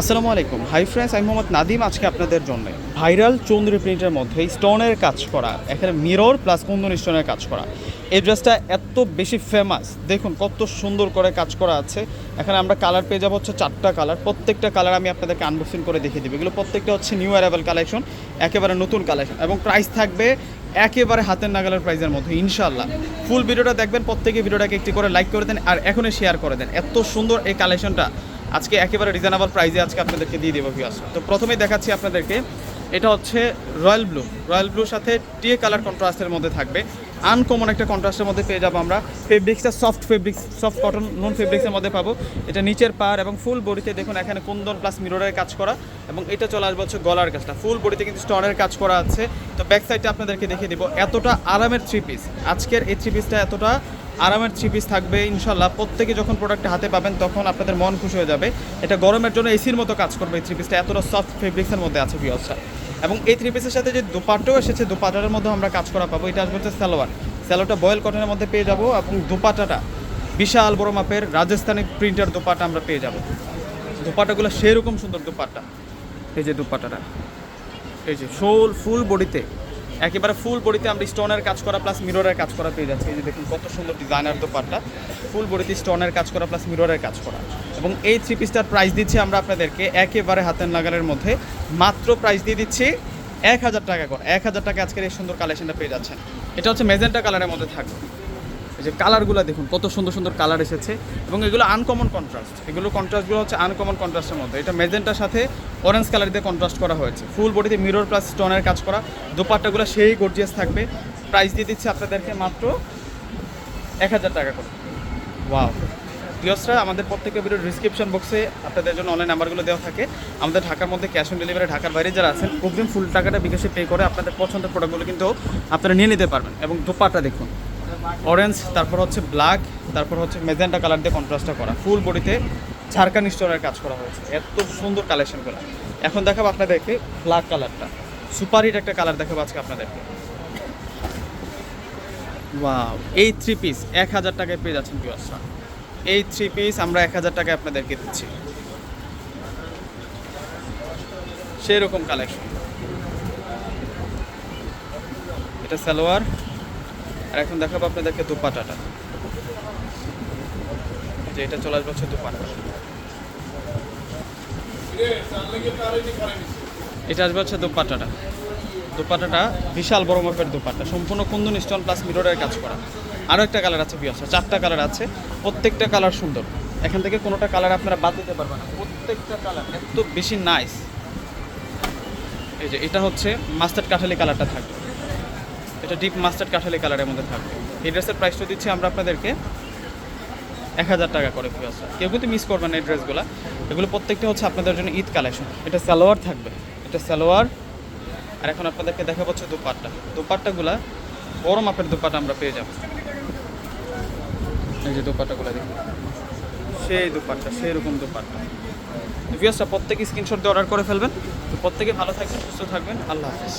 আসসালামু আলাইকুম। Hi friends আমি মোহাম্মদ নাদিম আজকে আপনাদের জন্য ভাইরাল চৌধুরী প্রিন্টের মধ্যে স্টোনের কাজ করা, এখানে মিরর প্লাস কুন্দন স্টোনের কাজ করা। এই ড্রেসটা এত বেশি ফেমাস দেখুন কত সুন্দর করে কাজ করা আছে। এখানে আমরা কালার পেয়ে যাব হচ্ছে চারটা কালার প্রত্যেকটা কালার আমি আপনাদেরকে আনবক্সিং করে দেখিয়ে দেবো। এগুলো প্রত্যেকটা হচ্ছে নিউ অ্যারাইভাল কালেকশন একেবারে নতুন কালেকশন এবং প্রাইস থাকবে একেবারে হাতের নাগালের প্রাইজের মধ্যে ইনশাল্লাহ ফুল ভিডিওটা দেখবেন, প্রত্যেকে ভিডিওটাকে একটি করে লাইক করে দেন আর এখনই শেয়ার করে দেন। এত সুন্দর এই কালেকশনটা আজকে একেবারে রিজনেবল প্রাইসে আজকে আপনাদেরকে দিয়ে দেবো ভিউয়ার্স তো প্রথমেই দেখাচ্ছি আপনাদেরকে, এটা হচ্ছে রয়্যাল ব্লু রয়্যাল ব্লুর সাথে টিয়ে কালার কন্ট্রাস্টের মধ্যে থাকবে। আনকমন একটা কন্ট্রাস্টের মধ্যে পেয়ে যাব আমরা। ফেব্রিক্সটা soft fabrics soft cotton non ফেব্রিক্সের মধ্যে পাবো। এটা নিচের পার এবং ফুল বডিতে দেখুন, এখানে কুন্দন প্লাস মিররের কাজ করা। এবং এটা চলে আসবে হচ্ছে গলার কাজটা। ফুল বডিতে কিন্তু স্টোনের কাজ করা আছে। তো ব্যাক সাইডটা আপনাদেরকে দেখিয়ে দিব। এতটা আরামের থ্রি পিস আজকের এই থ্রি পিসটা এতটা আরামের থ্রি পিস থাকবে, ইনশাল্লাহ। প্রত্যেকে যখন প্রোডাক্টটা হাতে পাবেন, তখন আপনাদের মন খুশি হয়ে যাবে। এটা গরমের জন্য এসির মতো কাজ করবে এই থ্রি পিসটা এতটা সফট ফেব্রিক্সের মধ্যে আছে বিয়সটা এবং এই থ্রি পিসের সাথে যে দুপাট্টাও এসেছে দুপাটার মধ্যে আমরা কাজ করা পাবো। এটা আসবে হচ্ছে সালোয়ার। সালোয়ারটা বয়েল কটনের মধ্যে পেয়ে যাব এবং দুপাটাটা বিশাল বড় মাপের রাজস্থানি প্রিন্টার দুপাটা আমরা পেয়ে যাব। দুপাটাগুলো সেরকম সুন্দর দুপাট্টা। এই যে দুপাটাটা এই যে ফুল ফুল বডিতে একেবারে ফুল বডিতে আমরা স্টোনের কাজ করা প্লাস মিররের কাজ করা পেয়ে যাচ্ছি। এই যে দেখুন, কত সুন্দর ডিজাইনার দোপারটা ফুল বডিতে স্টোনের কাজ করা প্লাস মিররের কাজ করা। এবং এই থ্রি পিসটার প্রাইস দিচ্ছি আমরা আপনাদেরকে একেবারে হাতের নাগালের মধ্যে। মাত্র প্রাইস দিয়ে দিচ্ছি এক হাজার টাকা করে। এক হাজার টাকা আজকের এই সুন্দর কালেকশনটা পেয়ে যাচ্ছেন। এটা হচ্ছে মেজেন্টা কালারের মধ্যে থাকবে। এই যে কালারগুলো দেখুন, কত সুন্দর সুন্দর কালার এসেছে এবং এগুলো আনকমন কন্ট্রাস্ট এগুলো কন্ট্রাস্টগুলো হচ্ছে আনকমন কন্ট্রাস্টের মধ্যে। এটা মেজেন্টার সাথে অরেঞ্জ কালার দিয়ে কন্ট্রাস্ট করা হয়েছে। ফুল বডিতে মিরর প্লাস স্টোনের কাজ করা। দোপাট্টাগুলো সেই গর্জিয়াস থাকবে। প্রাইস দিয়ে দিচ্ছে আপনাদেরকে মাত্র এক হাজার টাকা করে। ওয়াও প্রিয়সরা আমাদের প্রত্যেকের ভিডিও ডিসক্রিপশন বক্সে আপনাদের জন্য অনলাইন নাম্বারগুলো দেওয়া থাকে। আমাদের ঢাকার মধ্যে ক্যাশ অন ডেলিভারি ঢাকার বাইরে যারা আছেন, অগ্রিম ফুল টাকাটা বিকাশে পে করে আপনাদের পছন্দের প্রোডাক্টগুলো কিন্তু আপনারা নিয়ে নিতে পারবেন। এবং দোপাট্টা দেখুন। অরেঞ্জ তারপর হচ্ছে ব্ল্যাক তারপর হচ্ছে মেজেন্টা কালার দিয়ে কন্ট্রাস্টটা করা। ফুল বডিতে ঝাড়খান স্টোনের কাজ করা হয়েছে। এত সুন্দর কালেকশন করা এখন দেখাবো আপনাদেরকে ব্ল্যাক কালারটা সুপার হিট একটা কালার দেখাবো আজকে আপনাদেরকে। ওয়াও এই থ্রি পিস এক হাজার টাকায় পেয়ে যাচ্ছেন ভিউয়ার্সরা এই থ্রি পিস আমরা এক হাজার টাকায় আপনাদেরকে দিচ্ছি। সেরকম কালেকশন এটা সালোয়ার। আর এখন দেখাবো আপনাদেরকে দুপাটাটা। যে এটা চলে আসবে হচ্ছে দুপাটা। এটা আসবে হচ্ছে দুপাটাটা। দুপাটাটা বিশাল বড় মাপের দুপাটা। সম্পূর্ণ কুন্দন স্টোন প্লাস মিররের কাজ করা। আরও একটা কালার আছে বিয়াস চারটা কালার আছে। প্রত্যেকটা কালার সুন্দর। এখান থেকে কোনোটা কালার আপনারা বাদ দিতে পারবেন না। প্রত্যেকটা কালার এত বেশি নাইস এই যে এটা হচ্ছে মাস্টার্ড কাঠালি কালারটা থাকবে। এটা ডিপ মাস্টার্ড কাঠালি কালারের মধ্যে থাকবে। এই ড্রেসের প্রাইসটা দিচ্ছি আমরা আপনাদেরকে এক হাজার টাকা করে ফিয়াসা কেউ কিন্তু মিস করবেন এই ড্রেসগুলো এগুলো প্রত্যেকটা হচ্ছে আপনাদের জন্য ঈদ কালেকশন এটা সালোয়ার থাকবে। এটা সালোয়ার। আর এখন আপনাদেরকে দেখা হচ্ছে দুপাট্টা। দুপাট্টাগুলা বড় মাপের দুপাট্টা আমরা পেয়ে যাব। এই যে দুপাট্টাগুলো দেখুন। সেই দুপাট্টা সেই রকম দুপাট্টা ভিউয়ার্সটা প্রত্যেকে স্ক্রিনশট দিয়ে অর্ডার করে ফেলবেন। তো প্রত্যেকে ভালো থাকবেন, সুস্থ থাকবেন। আল্লাহ হাফিজ।